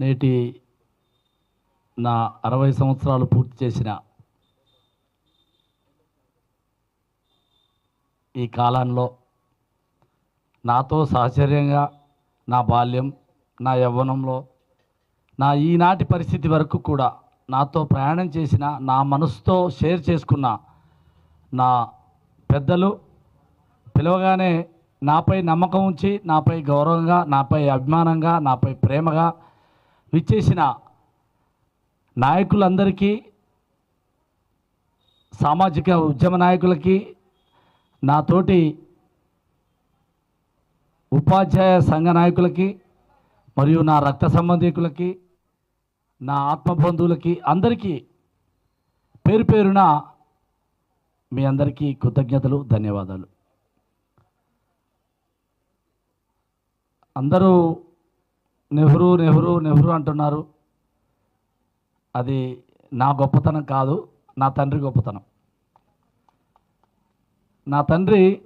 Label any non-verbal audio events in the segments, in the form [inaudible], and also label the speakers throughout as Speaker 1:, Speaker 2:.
Speaker 1: నేటి నా అరవై సంవత్సరాలు పూర్తి చేసిన ఈ కాలంలో నాతో సహచర్యంగా నా బాల్యం నా యవ్వనంలో నా ఈనాటి పరిస్థితి వరకు కూడా నాతో ప్రయాణం చేసిన నా మనసుతో షేర్ చేసుకున్న నా పెద్దలు పిలవగానే నాపై నమ్మకం ఉంచి నాపై గౌరవంగా నాపై అభిమానంగా నాపై ప్రేమగా విచ్చేసిన నాయకులందరికీ సామాజిక ఉద్యమ నాయకులకి నాతోటి ఉపాధ్యాయ సంఘ నాయకులకి మరియు నా రక్త సంబంధికులకి నా ఆత్మబంధువులకి అందరికీ పేరు పేరున మీ అందరికీ కృతజ్ఞతలు ధన్యవాదాలు. అందరూ నెహ్రూ నెహ్రూ నెహ్రూ అంటున్నారు. అది నా గొప్పతనం కాదు నా తండ్రి గొప్పతనం. నా తండ్రి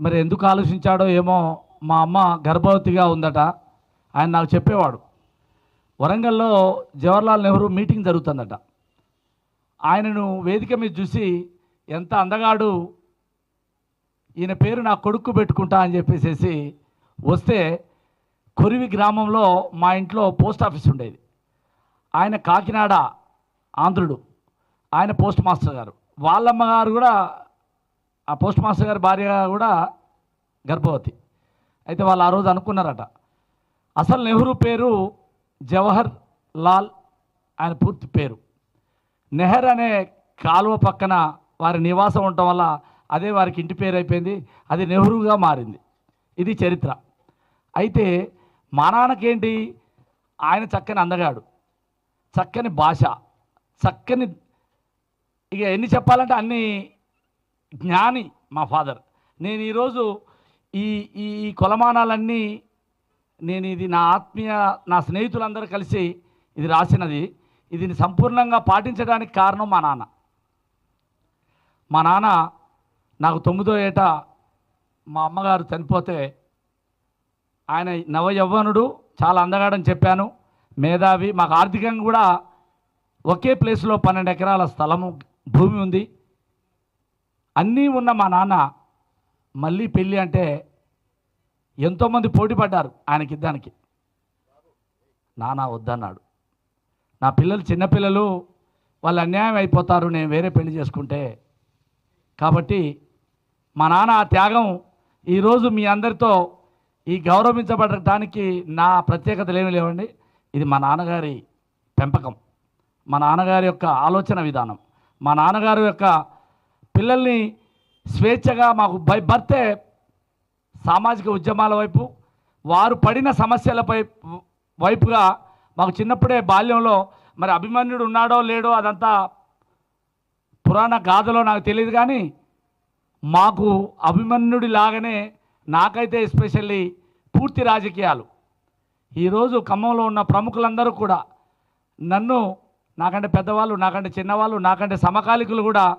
Speaker 1: మరి ఎందుకు ఆలోచించాడో ఏమో మా అమ్మ గర్భవతిగా ఉందట. ఆయన నాకు చెప్పేవాడు. వరంగల్లో జవహర్లాల్ నెహ్రూ మీటింగ్ జరుగుతుందట. ఆయనను వేదిక మీద చూసి ఎంత అందగాడు ఈయన పేరు నా కొడుకు పెట్టుకుంటా అని చెప్పేసేసి వస్తే కొరివి గ్రామంలో మా ఇంట్లో పోస్ట్ ఆఫీస్ ఉండేది. ఆయన కాకినాడ ఆంధ్రుడు. ఆయన పోస్ట్ మాస్టర్ గారు. వాళ్ళమ్మ గారు కూడా ఆ పోస్ట్ మాస్టర్ గారి భార్య కూడా గర్భవతి. అయితే వాళ్ళు ఆ రోజు అనుకున్నారట అసలు నెహ్రూ పేరు జవహర్ లాల్ ఆయన పూర్తి పేరు. నెహర్ అనే కాలువ పక్కన వారి నివాసం ఉండటం వల్ల అదే వారికి ఇంటి పేరు అయిపోయింది అది నెహ్రూగా మారింది. ఇది చరిత్ర. అయితే మా నాన్నకేంటి ఆయన చక్కని అందగాడు. చక్కని భాష. చక్కని ఇక ఎన్ని చెప్పాలంటే అన్ని జ్ఞాని మా ఫాదర్. నేను ఈరోజు ఈ ఈ కొలమానాలన్నీ నేను ఇది నా ఆత్మీయ నా స్నేహితులందరూ కలిసి ఇది రాసినది. ఇది సంపూర్ణంగా పాటించడానికి కారణం మా నాన్న. మా నాన్న నాకు తొమ్మిదో ఏట మా అమ్మగారు చనిపోతే ఆయన నవ యవ్వనుడు చాలా అందగాడని చెప్పాను. మేధావి మాకు ఆర్థికంగా కూడా ఒకే ప్లేస్లో పన్నెండు ఎకరాల స్థలము భూమి ఉంది. అన్నీ ఉన్న మా నాన్న మళ్ళీ పెళ్ళి అంటే ఎంతోమంది పోటీ పడ్డారు ఆయనకిద్దానికి నాన్న వద్దన్నాడు. నా పిల్లలు చిన్నపిల్లలు వాళ్ళు అన్యాయం అయిపోతారు నేను వేరే పెళ్ళి చేసుకుంటే. కాబట్టి మా నాన్న ఆ త్యాగం ఈరోజు మీ అందరితో ఈ గౌరవించబడటానికి నా ప్రత్యేకతలు ఏమి లేవండి. ఇది మా నాన్నగారి పెంపకం. మా నాన్నగారి యొక్క ఆలోచన విధానం. మా నాన్నగారి యొక్క పిల్లల్ని స్వేచ్ఛగా మాకు బై బర్తే సామాజిక ఉద్యమాల వైపు వారు పడిన సమస్యలపై వైపుగా మాకు చిన్నప్పుడే బాల్యంలో మరి అభిమన్యుడు ఉన్నాడో లేడో అదంతా పురాణ గాథలో నాకు తెలియదు కానీ మాకు అభిమన్యుడి లాగానే నాకైతే ఎస్పెషల్లీ పూర్తి రాజకీయాలు. ఈరోజు ఖమ్మంలో ఉన్న ప్రముఖులందరూ కూడా నన్ను నాకంటే పెద్దవాళ్ళు నాకంటే చిన్నవాళ్ళు నాకంటే సమకాలికులు కూడా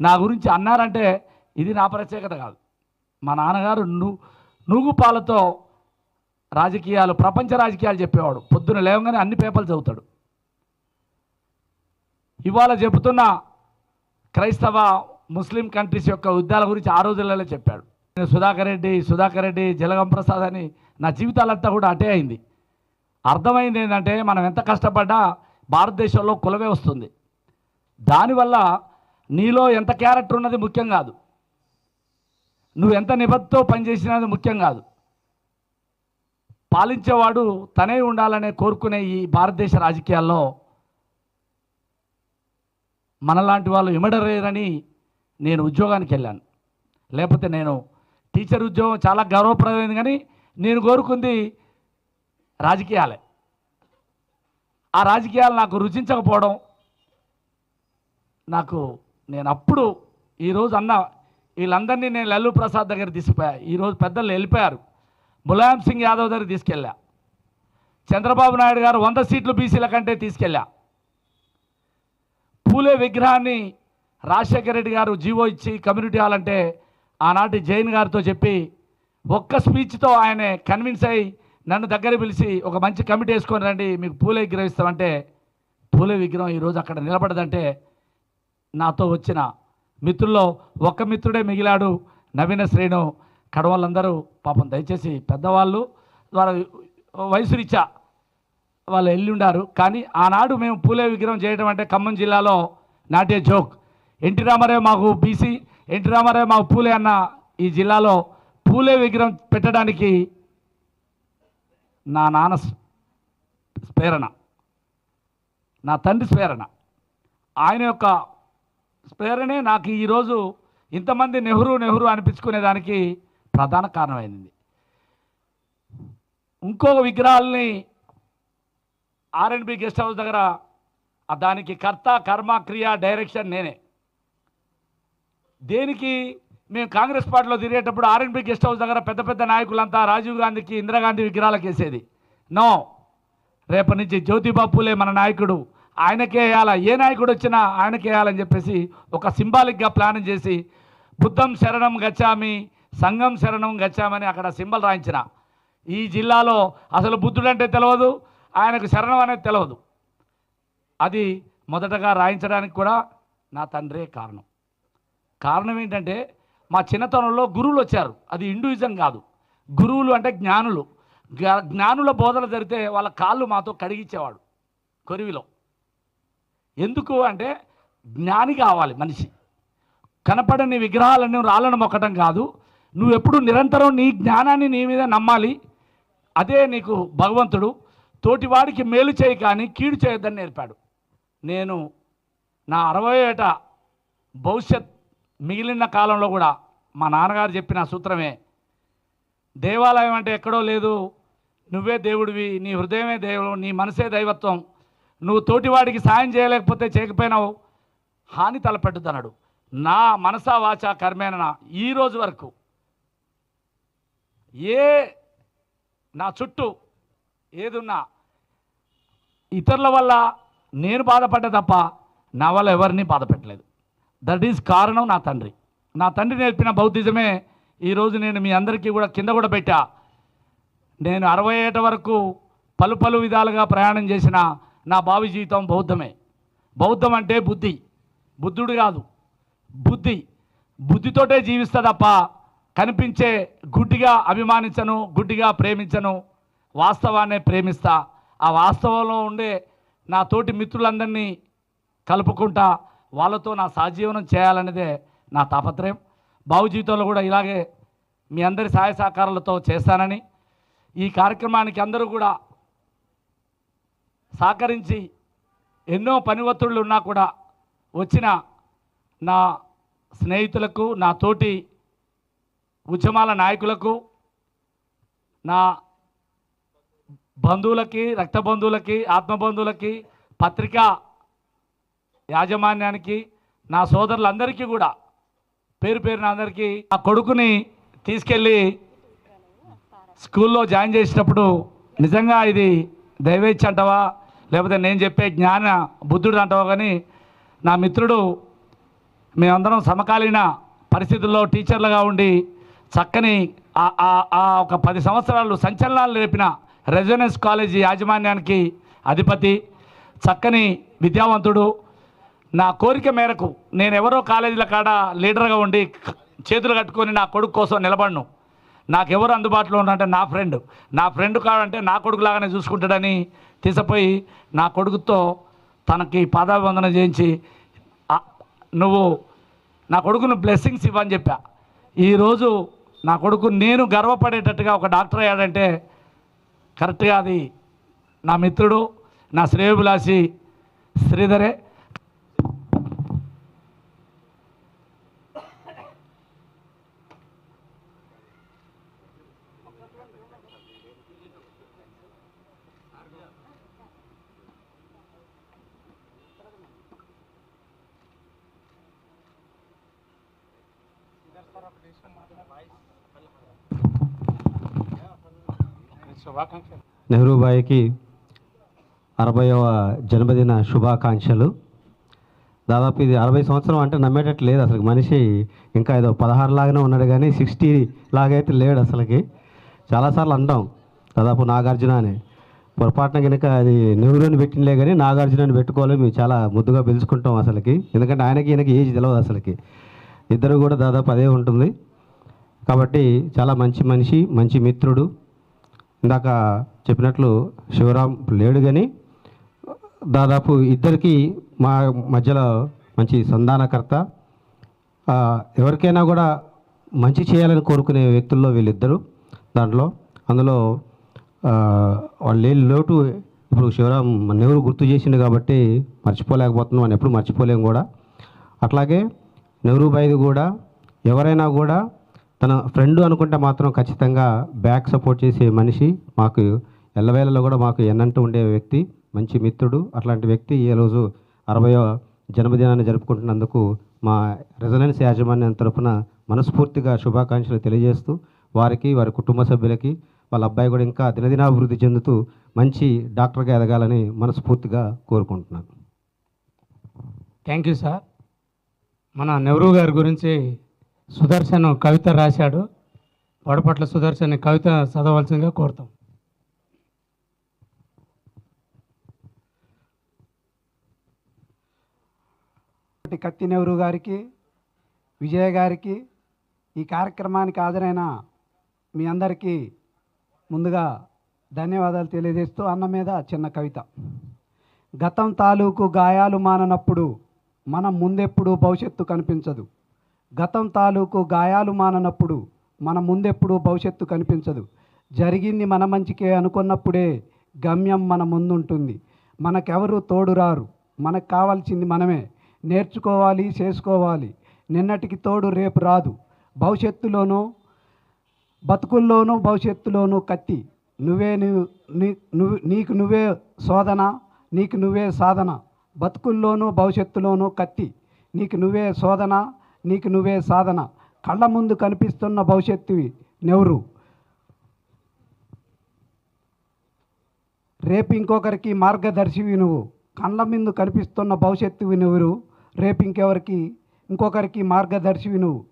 Speaker 1: నా గురించి అన్నారంటే ఇది నా ప్రత్యేకత కాదు. మా నాన్నగారు ను నువ్వు పాలతో రాజకీయాలు ప్రపంచ రాజకీయాలు చెప్పేవాడు. పొద్దున లేవగానే అన్ని పేపర్లు చదువుతాడు. ఇవాళ చెబుతున్న క్రైస్తవ ముస్లిం కంట్రీస్ యొక్క యుద్ధాల గురించి ఆ రోజులలో చెప్పాడు. సుధాకర్ రెడ్డి సుధాకర్ రెడ్డి జలగం ప్రసాద్ అని నా జీవితాలంతా కూడా అటే అయింది. అర్థమైంది ఏంటంటే మనం ఎంత కష్టపడ్డా భారతదేశంలో కులమే వస్తుంది. దానివల్ల నీలో ఎంత క్యారెక్టర్ ఉన్నది ముఖ్యం కాదు. నువ్వు ఎంత నిబద్ధతో పనిచేసినది ముఖ్యం కాదు. పాలించేవాడు తనే ఉండాలనే కోరుకునే ఈ భారతదేశ రాజకీయాల్లో మనలాంటి వాళ్ళు ఇమడరేరని నేను ఉద్యోగానికి వెళ్ళాను. లేకపోతే నేను టీచర్ ఉద్యోగం చాలా గౌరవప్రదమైంది కానీ నేను కోరుకుంది రాజకీయాలే. ఆ రాజకీయాలు నాకు రుచించకపోవడం నాకు నేను అప్పుడు ఈరోజు అన్న వీళ్ళందరినీ నేను లల్లు ప్రసాద్ దగ్గర తీసుకుపోయా. ఈరోజు పెద్దలు వెళ్ళిపోయారు. ములాయం సింగ్ యాదవ్ దగ్గర తీసుకెళ్ళా. చంద్రబాబు నాయుడు గారు వంద సీట్లు బీసీల కంటే తీసుకెళ్ళా. పూలే విగ్రహాన్ని రాజశేఖర రెడ్డి గారు జీవో ఇచ్చి కమ్యూనిటీ హాల్ అంటే ఆనాటి జైన్ గారితో చెప్పి ఒక్క స్పీచ్తో ఆయన కన్విన్స్ అయ్యి నన్ను దగ్గర పిలిచి ఒక మంచి కమిటీ వేసుకొని రండి మీకు పూలే విగ్రహం ఇస్తామంటే పూలే విగ్రహం ఈరోజు అక్కడ నిలబడదంటే నాతో వచ్చిన మిత్రుల్లో ఒక్క మిత్రుడే మిగిలాడు నవీన శ్రేణు కడవాళ్ళందరూ పాపం దయచేసి పెద్దవాళ్ళు వాళ్ళ వయసు రీత్యా వాళ్ళు వెళ్ళి ఉండారు కానీ ఆనాడు మేము పూలే విగ్రహం చేయడం అంటే ఖమ్మం జిల్లాలో నాటే జోక్. ఎన్టీ రామారావు మాకు బీసీ ఎన్టీ రామారావు మాకు పూలే అన్న ఈ జిల్లాలో పూలే విగ్రహం పెట్టడానికి నా నాన్న ప్రేరణ. నా తండ్రి ప్రేరణ. ఆయన యొక్క ప్రేరణే నాకు ఈరోజు ఇంతమంది నెహ్రూ నెహ్రూ అనిపించుకునేదానికి ప్రధాన కారణమైంది. ఇంకొక విగ్రహాలని ఆర్ఎండ్బి గెస్ట్ హౌస్ దగ్గర దానికి కర్త కర్మ క్రియ డైరెక్షన్ నేనే. దేనికి? మేము కాంగ్రెస్ పార్టీలో తిరిగేటప్పుడు ఆర్ఎన్బి గెస్ట్ హౌస్ దగ్గర పెద్ద పెద్ద నాయకులంతా రాజీవ్ గాంధీకి ఇందిరాగాంధీ విగ్రహాలకు వేసేది. నో. రేపటి నుంచి జ్యోతిబా పూలే మన నాయకుడు. ఆయనకే వేయాలా? ఏ నాయకుడు వచ్చినా ఆయనకే వేయాలని చెప్పేసి ఒక సింబాలిక్గా ప్లాన్ చేసి బుద్ధం శరణం గచ్చామి సంఘం శరణం గచ్చామని అక్కడ సింబల్ రాయించిన. ఈ జిల్లాలో అసలు బుద్ధుడు అంటే తెలియదు ఆయనకు శరణం అనేది తెలియదు అది మొదటగా రాయించడానికి కూడా నా తండ్రే కారణం. కారణం ఏంటంటే మా చిన్నతనంలో గురువులు వచ్చారు. అది హిందూయిజం కాదు. గురువులు అంటే జ్ఞానులు. జ్ఞానుల బోధన జరిగితే వాళ్ళ కాళ్ళు మాతో కడిగించేవాడు కొరివిలో. ఎందుకు అంటే జ్ఞాని కావాలి మనిషి. కనపడని విగ్రహాలను రాళ్ళను మొక్కటం కాదు. నువ్వు ఎప్పుడు నిరంతరం నీ జ్ఞానాన్ని నీ మీద నమ్మాలి. అదే నీకు భగవంతుడు. తోటివాడికి మేలు చేయి కానీ కీడు చేయొద్దని నేర్పాడు. నేను నా అరవై ఏట భవిష్యత్ మిగిలిన కాలంలో కూడా మా నాన్నగారు చెప్పిన సూత్రమే దేవాలయం అంటే ఎక్కడో లేదు నువ్వే దేవుడివి నీ హృదయమే దేవుడు నీ మనసే దైవత్వం నువ్వు తోటివాడికి సాయం చేయలేకపోతే చేయకపోయినావు హాని తలపెట్టుతున్నాడు నా మనసా వాచ కర్మేన ఈ రోజు వరకు ఏ నా చుట్టూ ఏదున్నా ఇతరుల వల్ల నేను బాధపడ్డా తప్ప నా వల్ల ఎవరిని బాధపెట్టలేదు దట్ ఈజ్ కారణం నా తండ్రి. నా తండ్రి నేర్పిన బౌద్ధిజమే ఈరోజు నేను మీ అందరికీ కూడా కింద కూడా పెట్టా. నేను అరవై ఏట వరకు పలు పలు విధాలుగా ప్రయాణం చేసిన నా భావి జీవితం బౌద్ధమే. బౌద్ధం అంటే బుద్ధి. బుద్ధుడు కాదు. బుద్ధి. బుద్ధితోటే జీవిస్తా తప్ప కనిపించే గుడ్డిగా అభిమానించను గుడ్డిగా ప్రేమించను వాస్తవాన్నే ప్రేమిస్తా. ఆ వాస్తవంలో ఉండే నా తోటి మిత్రులందరినీ కలుపుకుంటా వాళ్ళతో నా సహజీవనం చేయాలనేదే నా తాపత్రయం. బావు జీవితంలో కూడా ఇలాగే మీ అందరి సహాయ సహకారాలతో చేస్తానని ఈ కార్యక్రమానికి అందరూ కూడా సహకరించి ఎన్నో పని ఒత్తిళ్ళు ఉన్నా కూడా వచ్చిన నా స్నేహితులకు నా తోటి ఉద్యమాల నాయకులకు నా బంధువులకి రక్త బంధువులకి ఆత్మ బంధువులకి పత్రికా యాజమాన్యానికి నా సోదరులందరికీ కూడా పేరు పేరున అందరికీ ఆ కొడుకుని తీసుకెళ్ళి స్కూల్లో జాయిన్ చేసినప్పుడు నిజంగా ఇది దైవేచ్ఛ అంటావా? లేకపోతే నేను చెప్పే జ్ఞాన బుద్ధుడు అంటావా? కానీ నా మిత్రుడు మేమందరం సమకాలీన పరిస్థితుల్లో టీచర్లుగా ఉండి చక్కని ఆ- ఒక పది సంవత్సరాలు సంచలనాలు రేపిన రెసిడెన్స్ కాలేజీ యాజమాన్యానికి అధిపతి చక్కని విద్యావంతుడు నా కోరిక మేరకు నేను ఎవరో కాలేజీల కాడ లీడర్గా ఉండి చేతులు కట్టుకొని నా కొడుకు కోసం నిలబడను. నాకెవరు అందుబాటులో ఉన్నారంటే నా ఫ్రెండ్. నా ఫ్రెండ్ కాడంటే నా కొడుకులాగానే చూసుకుంటాడని తీసపోయి నా కొడుకుతో తనకి పాదాభివందన చేయించి నువ్వు నా కొడుకును బ్లెస్సింగ్స్ ఇవ్వని చెప్పా. ఈరోజు నా కొడుకు నేను గర్వపడేటట్టుగా ఒక డాక్టర్ అయ్యాడంటే కరెక్ట్గా అది నా మిత్రుడు నా శ్రేయభిలాషి శ్రీధరే.
Speaker 2: నెహ్రూబాయికి అరవైవ జన్మదిన శుభాకాంక్షలు. దాదాపు ఇది అరవై సంవత్సరం అంటే నమ్మేటట్టు లేదు అసలు మనిషి ఇంకా ఏదో పదహారు లాగానే ఉన్నాడు కానీ సిక్స్టీ లాగైతే లేడు అసలుకి. చాలాసార్లు అంటాం దాదాపు నాగార్జున అని పొరపాటున కనుక అది నెహ్రూని పెట్టినలే కానీ నాగార్జున అని పెట్టుకోవాలి మేము చాలా ముద్దుగా పిలుచుకుంటాం అసలుకి. ఎందుకంటే ఆయనకి ఈయనకి ఏజ్ తెలియదు అసలుకి. ఇద్దరు కూడా దాదాపు అదే ఉంటుంది. కాబట్టి చాలా మంచి మనిషి మంచి మిత్రుడు. ఇందాక చెప్పినట్లు శివరాం లేడు కానీ దాదాపు ఇద్దరికి మా మధ్యలో మంచి సంధానకర్త. ఎవరికైనా కూడా మంచి చేయాలని కోరుకునే వ్యక్తుల్లో వీళ్ళిద్దరు దాంట్లో. అందులో వాళ్ళు లేని లోటు ఇప్పుడు శివరాం నెహ్రూ గుర్తు చేసిండు కాబట్టి మర్చిపోలేకపోతున్నాం అని ఎప్పుడు మర్చిపోలేము కూడా. అట్లాగే నెహ్రూ బాయ్ది కూడా ఎవరైనా కూడా తన ఫ్రెండ్ అనుకుంటే మాత్రం ఖచ్చితంగా బ్యాక్ సపోర్ట్ చేసే మనిషి మాకు ఎల్లవేళలో కూడా మాకు ఎన్నంటూ ఉండే వ్యక్తి మంచి మిత్రుడు. అట్లాంటి వ్యక్తి ఈ రోజు అరవయో జన్మదినాన్ని జరుపుకుంటున్నందుకు మా రెజనెన్స్ యాజమాన్యం తరపున మనస్ఫూర్తిగా శుభాకాంక్షలు తెలియజేస్తూ వారికి వారి కుటుంబ సభ్యులకి వాళ్ళ అబ్బాయి కూడా ఇంకా దినదినాభివృద్ధి చెందుతూ మంచి డాక్టర్గా ఎదగాలని మనస్ఫూర్తిగా కోరుకుంటున్నాను.
Speaker 3: థ్యాంక్ యూ సార్ మన నెహ్రూ గారి గురించి సుదర్శన్ కవిత రాశాడు. వడపట్ల సుదర్శన్ కవిత చదవలసిందిగా కోరుతాం.
Speaker 4: కత్తి నెహ్రూ గారికి విజయ గారికి ఈ కార్యక్రమానికి హాజరైన మీ అందరికీ ముందుగా ధన్యవాదాలు తెలియజేస్తూ అన్న మీద చిన్న కవిత. గతం తాలూకు గాయాలు మాననప్పుడు మనం ముందెప్పుడు భవిష్యత్తు కనిపించదు. గతం తాలూకు గాయాలు మాననప్పుడు మన ముందెప్పుడు భవిష్యత్తు కనిపించదు. జరిగింది మన మంచికే అనుకున్నప్పుడే గమ్యం మన ముందుంటుంది. మనకెవరు తోడు రారు మనకు కావాల్సింది మనమే. నేర్చుకోవాలి చేసుకోవాలి. నిన్నటికి తోడు రేపు రాదు. భవిష్యత్తులోనూ బతుకుల్లోనూ భవిష్యత్తులోనూ కత్తి. నువ్వే నువ్వు నీ- నువ్వు నీకు నువ్వే శోధన నీకు నువ్వే సాధన. బతుకుల్లోనూ భవిష్యత్తులోనూ కత్తి. నీకు నువ్వే శోధన నీకు నువ్వే సాధన. కళ్ళ ముందు కనిపిస్తున్న భవిష్యత్తువి నెవరు రేపు ఇంకొకరికి మార్గదర్శివి నువ్వు. కళ్ళ ముందు కనిపిస్తున్న భవిష్యత్తువి నువ్వు రేపు ఇంకెవరికి ఇంకొకరికి మార్గదర్శివి నువ్వు.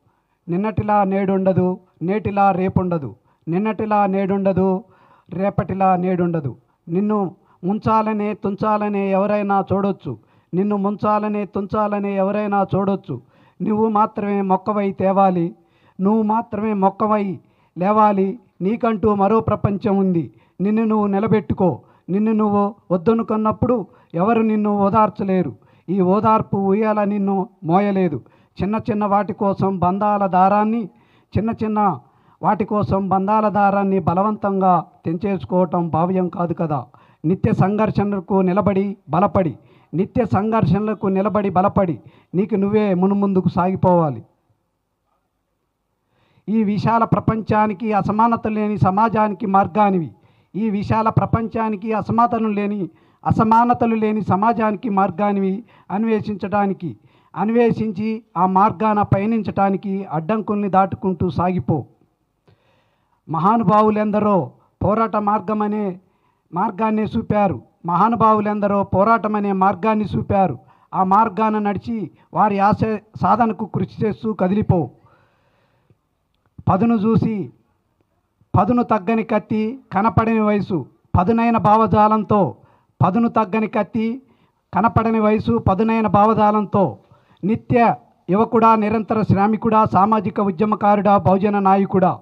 Speaker 4: నిన్నటిలా నేడుండదు నేటిలా రేపుండదు. నిన్నటిలా నేడుండదు రేపటిలా నేడుండదు. నిన్ను ముంచాలనే తుంచాలనే ఎవరైనా చూడొచ్చు. నిన్ను ముంచాలనే తుంచాలనే ఎవరైనా చూడొచ్చు. నువ్వు మాత్రమే మొక్కవై తేవాలి. నువ్వు మాత్రమే మొక్కవై లేవాలి. నీకంటూ మరో ప్రపంచం ఉంది. నిన్ను నువ్వు నిలబెట్టుకో. నిన్ను నువ్వు వద్దనుకున్నప్పుడు ఎవరు నిన్ను ఓదార్చలేరు. ఈ ఓదార్పు ఉయ్యాల నిన్ను మోయలేదు. చిన్న చిన్న వాటి కోసం బంధాల దారాన్ని చిన్న చిన్న వాటి కోసం బంధాల దారాన్ని బలవంతంగా తెంచేసుకోవటం భావ్యం కాదు కదా. నిత్య సంఘర్షణలకు నిలబడి బలపడి నిత్య సంఘర్షణలకు నిలబడి బలపడి నీకు నువ్వే మునుముందుకు సాగిపోవాలి. ఈ విశాల ప్రపంచానికి అసమానత లేని సమాజానికి మార్గానివి. ఈ విశాల ప్రపంచానికి అసమానతలు లేని అసమానతలు లేని సమాజానికి మార్గానివి అన్వేషించడానికి అన్వేషించి ఆ మార్గాన పయనించటానికి అడ్డంకుల్ని దాటుకుంటూ సాగిపో. మహానుభావులెందరో పోరాట మార్గం అనే మార్గాన్ని చూపారు. మహానుభావులెందరో పోరాటం అనే మార్గాన్ని చూపారు. ఆ మార్గాన నడిచి వారి ఆశ సాధనకు కృషి చేస్తూ కదిలిపో. పదును చూసి పదును తగ్గని కత్తి కనపడని వయసు పదునైన భావజాలంతో పదును తగ్గని కత్తి కనపడని వయసు పదునైన భావజాలంతో నిత్య యువకుడా నిరంతర శ్రామికుడా సామాజిక ఉద్యమకారుడా బహుజన నాయకుడా.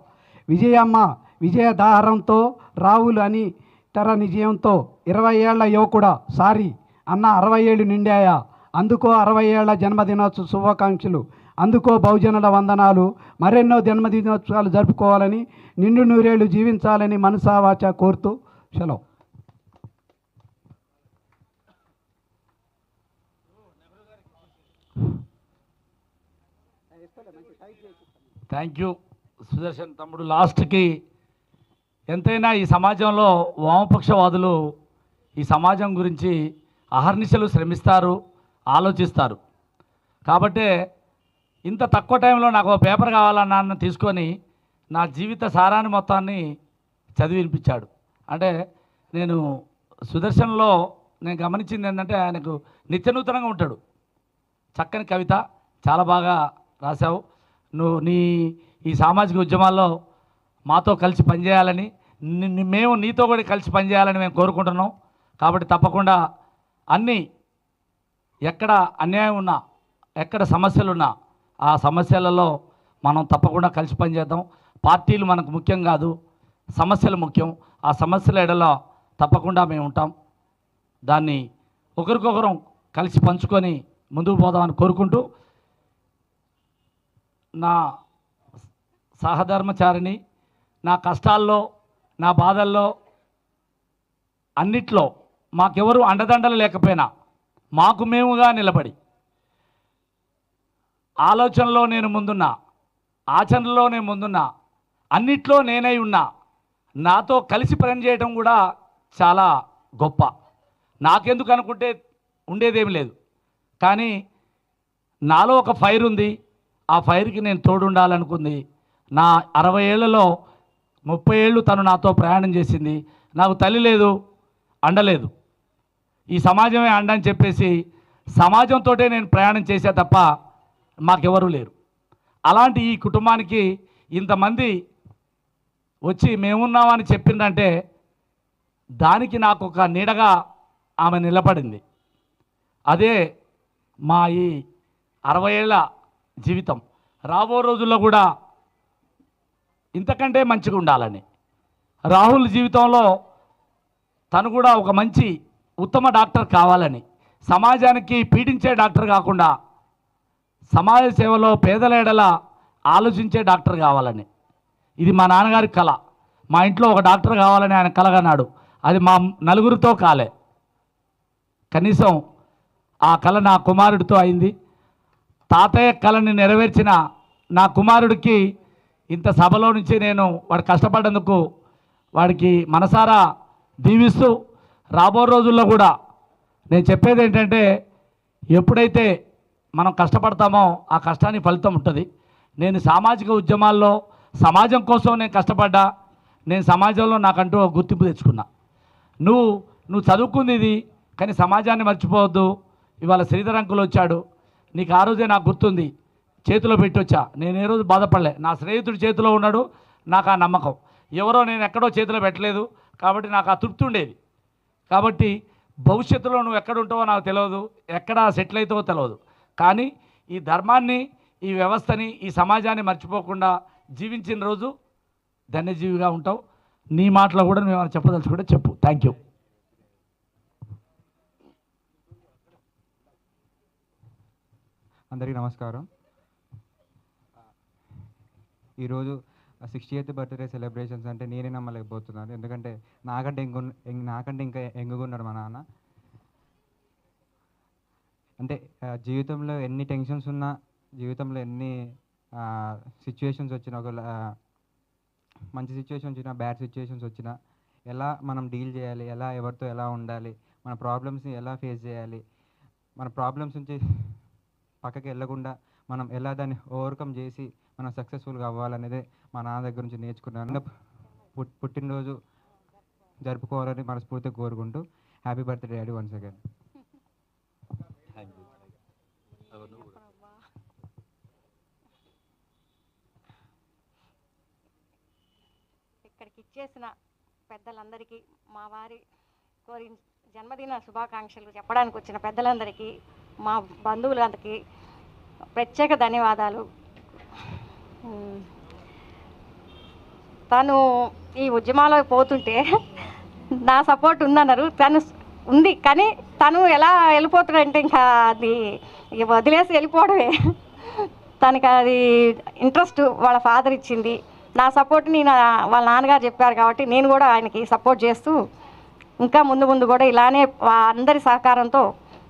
Speaker 4: విజయమ్మ విజయదాహరంతో రావులు అని తర నిజయంతో ఇరవై ఏళ్ళ యువకుడ సారీ అన్న అరవై ఏళ్ళు నిండాయా? అందుకో అరవై ఏళ్ళ జన్మదినోత్సవ శుభాకాంక్షలు అందుకో బహుజనుల వందనాలు మరెన్నో జన్మదినోత్సవాలు జరుపుకోవాలని నిండు నూరేళ్ళు జీవించాలని మనసావాచ కోరుతూ సెలవు.
Speaker 1: థ్యాంక్ యూ సుదర్శన్ తమ్ముడు. లాస్ట్కి ఎంతైనా ఈ సమాజంలో వామపక్షవాదులు ఈ సమాజం గురించి అహర్నిశలు శ్రమిస్తారు ఆలోచిస్తారు. కాబట్టే ఇంత తక్కువ టైంలో నాకు ఒక పేపర్ కావాలన్నా అన్న తీసుకొని నా జీవిత సారాన్ని మొత్తాన్ని చదివి వినిపించాడు. అంటే నేను సుదర్శన్లో నేను గమనించింది ఏంటంటే ఆయనకు నిత్యనూతనంగా ఉంటాడు. చక్కని కవిత చాలా బాగా రాశావు. నువ్వు నీ ఈ సామాజిక ఉద్యమాల్లో మాతో కలిసి పనిచేయాలని మేము నీతో కూడా కలిసి పనిచేయాలని మేము కోరుకుంటున్నాం. కాబట్టి తప్పకుండా అన్నీ ఎక్కడ అన్యాయం ఉన్నా ఎక్కడ సమస్యలు ఉన్నా ఆ సమస్యలలో మనం తప్పకుండా కలిసి పనిచేద్దాం. పార్టీలు మనకు ముఖ్యం కాదు సమస్యలు ముఖ్యం. ఆ సమస్యల ఎడల తప్పకుండా మేము ఉంటాం. దాన్ని ఒకరికొకరం కలిసి పంచుకొని ముందుకు పోదామని కోరుకుంటూ నా సహధర్మచారిని నా కష్టాల్లో నా బాధల్లో అన్నిట్లో మాకెవరు అండదండలు లేకపోయినా మాకు మేముగా నిలబడి ఆలోచనలో నేను ముందున్నా ఆచరణలో నేను ముందున్నా అన్నిట్లో నేనై ఉన్నా నాతో కలిసి పనిచేయడం కూడా చాలా గొప్ప. నాకెందుకు అనుకుంటే ఉండేదేమి లేదు. కానీ నాలో ఒక ఫైర్ ఉంది. ఆ ఫైర్కి నేను తోడుండాలనుకుంది. నా అరవై ఏళ్ళలో ముప్పై ఏళ్ళు తను నాతో ప్రయాణం చేసింది. నాకు తల్లి లేదు అండలేదు. ఈ సమాజమే అండని చెప్పేసి సమాజంతో నేను ప్రయాణం చేసే తప్ప మాకెవరూ లేరు. అలాంటి ఈ కుటుంబానికి ఇంతమంది వచ్చి మేమున్నామని చెప్పిందంటే దానికి నాకు ఒక నీడగా ఆమె నిలబడింది. అదే మా ఈ అరవై ఏళ్ళ జీవితం. రాబో రోజుల్లో కూడా ఇంతకంటే మంచిగా ఉండాలని. రాహుల్ జీవితంలో తను కూడా ఒక మంచి ఉత్తమ డాక్టర్ కావాలని. సమాజానికి పీడించే డాక్టర్ కాకుండా సమాజ సేవలో పేదల ఎడల ఆలోచించే డాక్టర్ కావాలని. ఇది మా నాన్నగారి కళ. మా ఇంట్లో ఒక డాక్టర్ కావాలని ఆయన కలగన్నాడు. అది మా నలుగురితో కాలే. కనీసం ఆ కళ నా కుమారుడితో అయింది. తాతయ్య కళని నెరవేర్చిన నా కుమారుడికి ఇంత సభలో నుంచి నేను వాడు కష్టపడ్డందుకు వాడికి మనసారా దీవిస్తూ రాబో రోజుల్లో కూడా నేను చెప్పేది ఏంటంటే ఎప్పుడైతే మనం కష్టపడతామో ఆ కష్టానికి ఫలితం ఉంటుంది. నేను సామాజిక ఉద్యమాల్లో సమాజం కోసం నేను కష్టపడ్డా నేను సమాజంలో నాకంటూ గుర్తింపు తెచ్చుకున్నా. నువ్వు నువ్వు చదువుకుంది ఇది కానీ సమాజాన్ని మర్చిపోవద్దు. ఇవాళ శ్రీధర్ అంకులు వచ్చాడు. నీకు ఆ రోజే నాకు గుర్తుంది. చేతిలో పెట్టొచ్చా? నేను ఏ రోజు బాధపడలే. నా స్నేహితుడి చేతిలో ఉన్నాడు. నాకు ఆ నమ్మకం. ఎవరో నేను ఎక్కడో చేతిలో పెట్టలేదు. కాబట్టి నాకు ఆ తృప్తి ఉండేది. కాబట్టి భవిష్యత్తులో నువ్వు ఎక్కడ ఉంటావో నాకు తెలియదు. ఎక్కడ సెటిల్ అవుతావో తెలియదు. కానీ ఈ ధర్మాన్ని ఈ వ్యవస్థని ఈ సమాజాన్ని మర్చిపోకుండా జీవించిన రోజు ధన్యజీవిగా ఉంటావు. నీ మాటలో కూడా మేము ఏమైనా చెప్పదలుచుకుంటే చెప్పు. థ్యాంక్ యూ
Speaker 5: అందరికీ నమస్కారం. ఈరోజు సిక్స్టీ ఎయిత్ బర్త్డే సెలబ్రేషన్స్ అంటే నేనే నమ్మలేకపోతున్నాను. ఎందుకంటే నాకంటే ఎంగు నాకంటే ఇంకా ఎంగుగా ఉన్నాడు మా నాన్న. అంటే జీవితంలో ఎన్ని టెన్షన్స్ ఉన్నా జీవితంలో ఎన్ని సిచ్యువేషన్స్ వచ్చినా ఒక మంచి సిచ్యువేషన్ వచ్చినా బ్యాడ్ సిచ్యువేషన్స్ వచ్చినా ఎలా మనం డీల్ చేయాలి ఎలా ఎవరితో ఎలా ఉండాలి మన ప్రాబ్లమ్స్ని ఎలా ఫేస్ చేయాలి మన ప్రాబ్లమ్స్ నుంచి పక్కకి వెళ్ళకుండా మనం ఎలా దాన్ని ఓవర్కమ్ చేసి మనం సక్సెస్ఫుల్గా అవ్వాలనేదే మా నాన్న దగ్గర నుంచి నేర్చుకున్నాను. పుట్టినరోజు జరుపుకోవాలని మనస్ఫూర్తిగా కోరుకుంటూ happy birthday daddy once again
Speaker 6: ఇక్కడికి ఇచ్చేసిన పెద్దలందరికీ మా వారి కోరి జన్మదిన శుభాకాంక్షలు చెప్పడానికి వచ్చిన పెద్దలందరికీ మా బంధువులందరికీ ప్రత్యేక ధన్యవాదాలు. తను ఈ ఉద్యమాలో పోతుంటే నా సపోర్ట్ ఉందన్నారు. తను ఉంది. కానీ తను ఎలా వెళ్ళిపోతున్నాడంటే ఇంకా అది వదిలేసి వెళ్ళిపోవడమే. తనకి అది ఇంట్రెస్ట్ వాళ్ళ ఫాదర్ ఇచ్చింది. నా సపోర్ట్ నేను వాళ్ళ నాన్నగారు చెప్పారు కాబట్టి నేను కూడా ఆయనకి సపోర్ట్ చేస్తూ ఇంకా ముందు ముందు కూడా ఇలానే అందరి సహకారంతో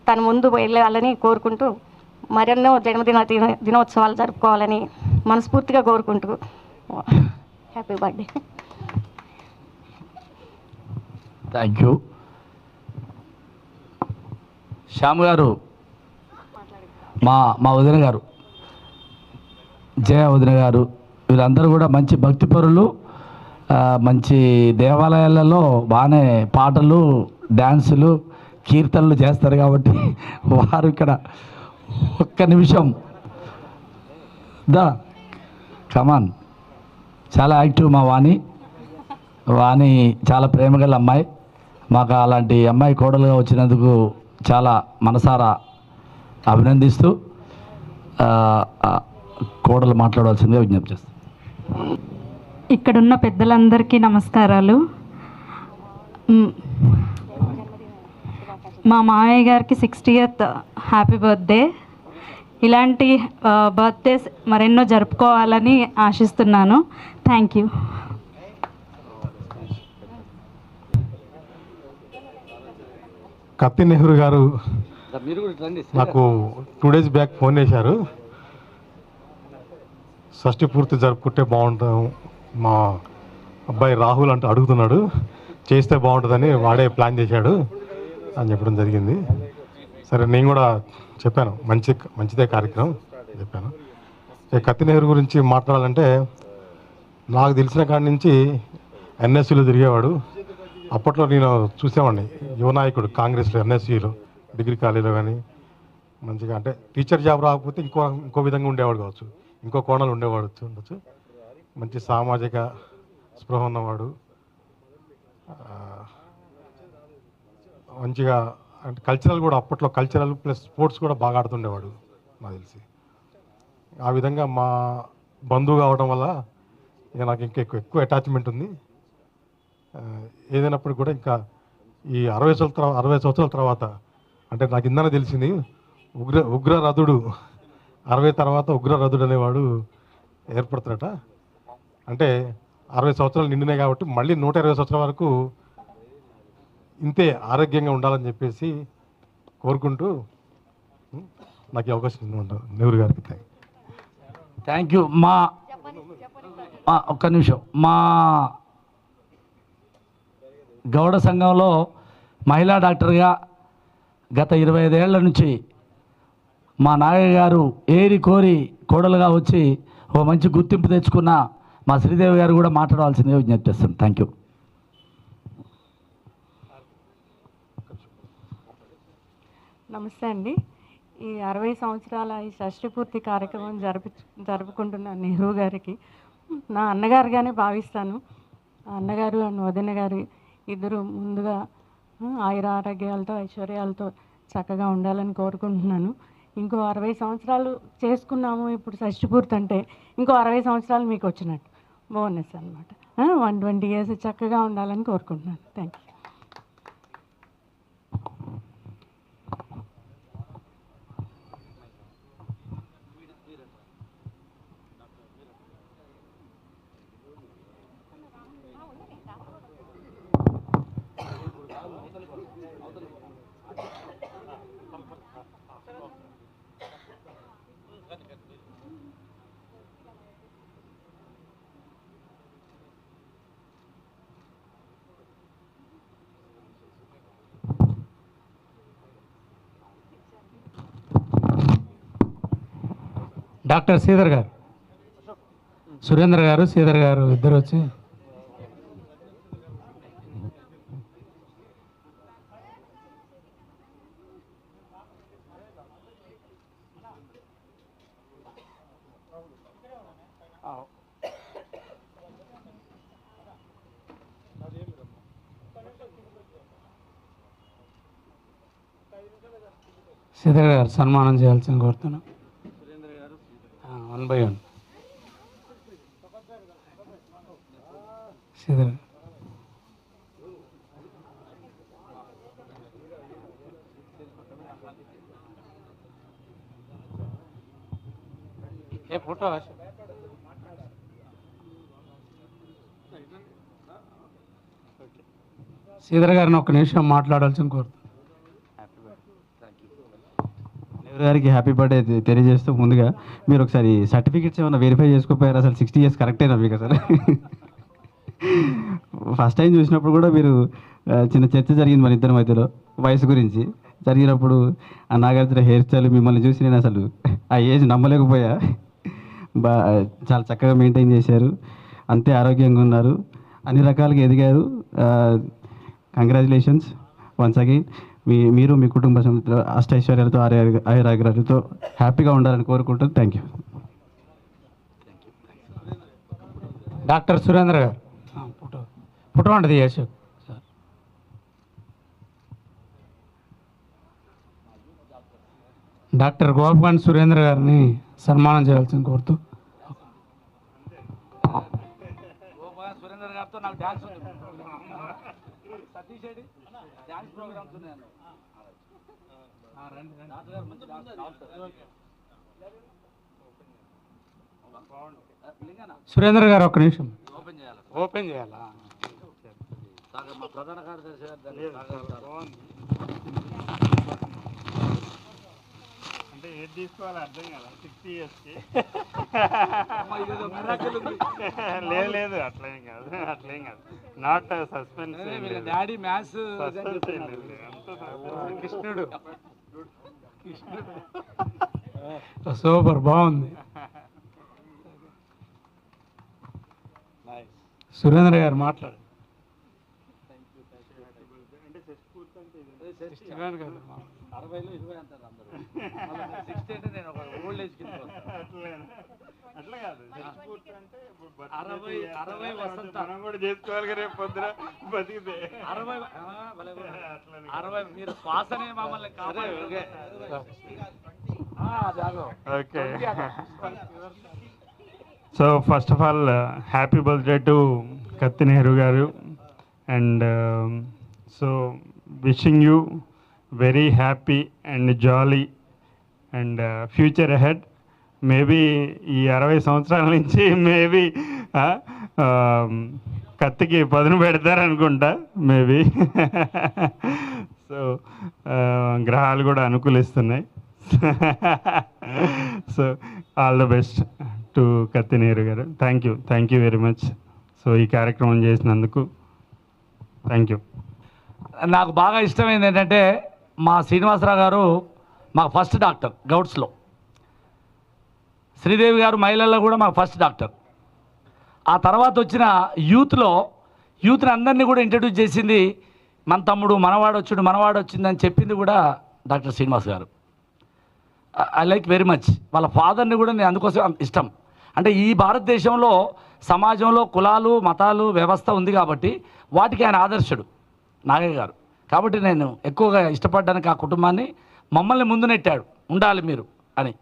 Speaker 6: తను ముందు వెళ్ళాలని కోరుకుంటూ మరెన్నో జన్మదిన దినోత్సవాలు జరుపుకోవాలని మనస్ఫూర్తిగా కోరుకుంటూ. Happy birthday
Speaker 1: thank you Shyam garu మా మా వదిన గారు జయ వదిన గారు వీళ్ళందరూ కూడా మంచి భక్తి పరులు మంచి దేవాలయాలలో బాగానే పాటలు డ్యాన్సులు కీర్తనలు చేస్తారు కాబట్టి వారు ఇక్కడ ఒక్క నిమిషం. దా. కమాన్ చాలా యాక్టివ్ మా వాణి. వాణి చాలా ప్రేమగల అమ్మాయి. మాకు అలాంటి అమ్మాయి కోడలుగా వచ్చినందుకు చాలా మనసారా అభినందిస్తూ కోడలు మాట్లాడవలసిందిగా విజ్ఞప్తి చేస్తాను
Speaker 7: ఇక్కడున్న పెద్దలందరికీ నమస్కారాలు. మా మామయ్య గారికి సిక్స్టీయత్ హ్యాపీ బర్త్డే ఇలాంటి బర్త్డేస్ మరెన్నో జరుపుకోవాలని ఆశిస్తున్నాను. Thank you.
Speaker 8: కత్తి నెహ్రూ గారు నాకు టూ డేస్ బ్యాక్ ఫోన్ చేశారు. షష్టి పూర్తి జరుపుకుంటే బాగుంటాం. మా అబ్బాయి రాహుల్ అంటూ అడుగుతున్నాడు. చేస్తే బాగుంటుందని వాడే ప్లాన్ చేశాడు. అని చెప్పడం జరిగింది. సరే నేను కూడా చెప్పాను. మంచి మంచిదే కార్యక్రమం చెప్పాను. కత్తి నెహ్రూ గురించి మాట్లాడాలంటే నాకు తెలిసిన కాడి నుంచి ఎన్ఎస్సీలో తిరిగేవాడు. అప్పట్లో నేను చూసేవాడిని. యువనాయకుడు కాంగ్రెస్లో ఎన్ఎస్సీలో డిగ్రీ కాలేజీలో కానీ మంచిగా అంటే టీచర్ జాబ్ రాకపోతే ఇంకో ఇంకో విధంగా ఉండేవాడు కావచ్చు. ఇంకో కోణాలు ఉండేవాడు ఉండొచ్చు. మంచి సామాజిక స్పృహ ఉన్నవాడు. మంచిగా అంటే కల్చరల్ కూడా అప్పట్లో కల్చరల్ ప్లస్ స్పోర్ట్స్ కూడా బాగా ఆడుతుండేవాడు నాకు తెలిసి. ఆ విధంగా మా బంధువు కావడం వల్ల ఇక నాకు ఇంకా ఎక్కువ ఎక్కువ అటాచ్మెంట్ ఉంది. ఏదైనప్పుడు కూడా ఇంకా ఈ అరవై సంవత్సరాల తర్వాత అరవై సంవత్సరాల తర్వాత అంటే నాకు ఇందనే తెలిసింది ఉగ్ర ఉగ్రరథుడు అరవై తర్వాత ఉగ్రరథుడు అనేవాడు ఏర్పడతాడట అంటే అరవై సంవత్సరాలు నిండినాయి కాబట్టి మళ్ళీ నూట ఇరవై సంవత్సరాల వరకు ఇంతే ఆరోగ్యంగా ఉండాలని చెప్పేసి కోరుకుంటూ నాకు అవకాశం నెహ్రూ గారికి థ్యాంక్
Speaker 1: థ్యాంక్ యూ. మా ఒక్క నిమిషం. మా గౌడ సంఘంలో మహిళా డాక్టర్గా గత ఇరవై ఐదేళ్ళ నుంచి మా నాగయ్య గారు ఏరి కోరి కోడలుగా వచ్చి ఓ మంచి గుర్తింపు తెచ్చుకున్న మా శ్రీదేవి గారు కూడా మాట్లాడవలసిందిగా విజ్ఞప్తి చేస్తాను థ్యాంక్ యూ.
Speaker 9: నమస్తే అండి. ఈ అరవై సంవత్సరాల ఈ షష్ఠి పూర్తి కార్యక్రమం జరుపు జరుపుకుంటున్న నెహ్రూ గారికి నా అన్నగారుగానే భావిస్తాను. అన్నగారు అండ్ వదిన గారు ఇద్దరు ముందుగా ఆయుర ఆరోగ్యాలతో ఐశ్వర్యాలతో చక్కగా ఉండాలని కోరుకుంటున్నాను. ఇంకో అరవై సంవత్సరాలు చేసుకున్నాము ఇప్పుడు షష్ఠి పూర్తి అంటే ఇంకో అరవై సంవత్సరాలు మీకు వచ్చినట్టు. బోనస్ అనమాట వన్ ట్వంటీ ఇయర్స్ చక్కగా ఉండాలని కోరుకుంటున్నాను. థ్యాంక్ యూ
Speaker 3: డాక్టర్ శ్రీధర్ గారు. సురేంద్ర గారు శ్రీధర్ గారు ఇద్దరు వచ్చి. శ్రీధర్ గారు సన్మానం చేయాల్సింది కోరుతున్నాను one by one. A photo? Sridhar గారిని ఒక నిమిషం మాట్లాడాల్సిన కోరుతాను
Speaker 2: నెహ్రూ గారికి హ్యాపీ బర్త్డే తెలియజేస్తూ ముందుగా మీరు ఒకసారి సర్టిఫికెట్స్ ఏమైనా వెరిఫై చేసుకోపోయారు అసలు సిక్స్టీ ఇయర్స్ కరెక్టేనా మీకు అసలు? ఫస్ట్ టైం చూసినప్పుడు కూడా మీరు చిన్న చర్చ జరిగింది మన ఇద్దరి మధ్యలో వయసు గురించి. జరిగినప్పుడు ఆ నాగార్జున హెయిర్ స్టైల్ మిమ్మల్ని చూసి నేను అసలు ఆ ఏజ్ నమ్మలేకపోయా. బా చాలా చక్కగా మెయింటైన్ చేశారు. అంతే ఆరోగ్యంగా ఉన్నారు. అన్ని రకాలుగా ఎదిగారు. కంగ్రాచులేషన్స్ వన్స్ అగైన్ మీ మీరు మీ కుటుంబ సమితిలో అష్టైశ్వర్యాలతో ఆరోగ్య ఆయురాగ్రాలతో హ్యాపీగా ఉండాలని కోరుకుంటూ thank you
Speaker 3: doctor Surendra garu. Photo. Ashok sir. Doctor Gopakanth Surendra గారిని సన్మానం చేయాల్సింది కోరుతూ.
Speaker 1: సురేందర్ గారితో నాకు డ్యాన్స్ ఉంది. సతీష్ రెడ్డి డ్యాన్స్ ప్రోగ్రామ్స్ ఉన్నాయండి డాక్టర్ గారు మంచి డాన్స్ కావాలి సార్. లింగన్న
Speaker 3: సురేంద్ర గారు ఒక్క నిమిషం.
Speaker 1: ఓపెన్ చేయాలి? ప్రధాన కార్యదర్శి.
Speaker 10: అంటే ఏది తీసుకోవాలో అర్థం కదా సిక్స్టీ ఇయర్స్కి. లేదు లేదు అట్లేం కాదు అట్లేం కాదు. నాట్ సస్పెన్స్
Speaker 1: డాడీ మ్యాథ్స్
Speaker 3: కృష్ణుడు. [laughs] సూపర్ బాగుంది. సురేంద్ర గారు మాట్లాడు.
Speaker 1: అరవైలో ఇరవై అంటారు అందరూ. సిక్స్టీ అంటే నేను ఒక ఓల్డ్ ఏజ్ కింద
Speaker 10: అట్లా కాదు. షష్ఠపూర్తి అంటే ఇప్పుడు birthday
Speaker 1: అరవై
Speaker 10: చేస్తారు.
Speaker 1: అరవై వసంత
Speaker 10: మనం కూడా చేసుకోవాలి కదా రేపు పొద్దున బతికితే.
Speaker 1: అరవై ఆ, భలే భలే. అరవై మీరు శ్వాసనే మమ్మల్ని కాపాడు జాగో
Speaker 10: okay. So first of all happy birthday to Kathi Nehru garu. And so wishing you very happy and jolly and future ahead maybe ఈ అరవై సంవత్సరాల నుంచి మేబీ కత్తికి పదును పెడతారనుకుంటా మేబీ. సో గ్రహాలు కూడా అనుకూలిస్తున్నాయి. So all the best to Kathi Nehru garu. Thank you thank you very much so ఈ కార్యక్రమం చేసినందుకు థ్యాంక్ యూ
Speaker 1: నాకు బాగా ఇష్టమైంది ఏంటంటే మా శ్రీనివాసరావు గారు మాకు ఫస్ట్ డాక్టర్ గౌడ్స్లో శ్రీదేవి గారు మహిళల్లో కూడా మాకు ఫస్ట్ డాక్టర్. ఆ తర్వాత వచ్చిన యూత్లో యూత్ని అందరినీ కూడా ఇంట్రడ్యూస్ చేసింది మన తమ్ముడు మనవాడు వచ్చుడు మనవాడు వచ్చిందని చెప్పింది కూడా doctor Srinivas garu. I like very much. వాళ్ళ ఫాదర్ని కూడా నేను అందుకోసం ఇష్టం. అంటే ఈ భారతదేశంలో సమాజంలో కులాలు మతాలు వ్యవస్థ ఉంది కాబట్టి వాటికి ఆయన ఆదర్శుడు నాగయ్య గారు. కాబట్టి నేను ఎక్కువగా ఇష్టపడ్డానికి ఆ కుటుంబాన్ని. మమ్మల్ని ముందు నెట్టాడు. ఉండాలి మీరు అని.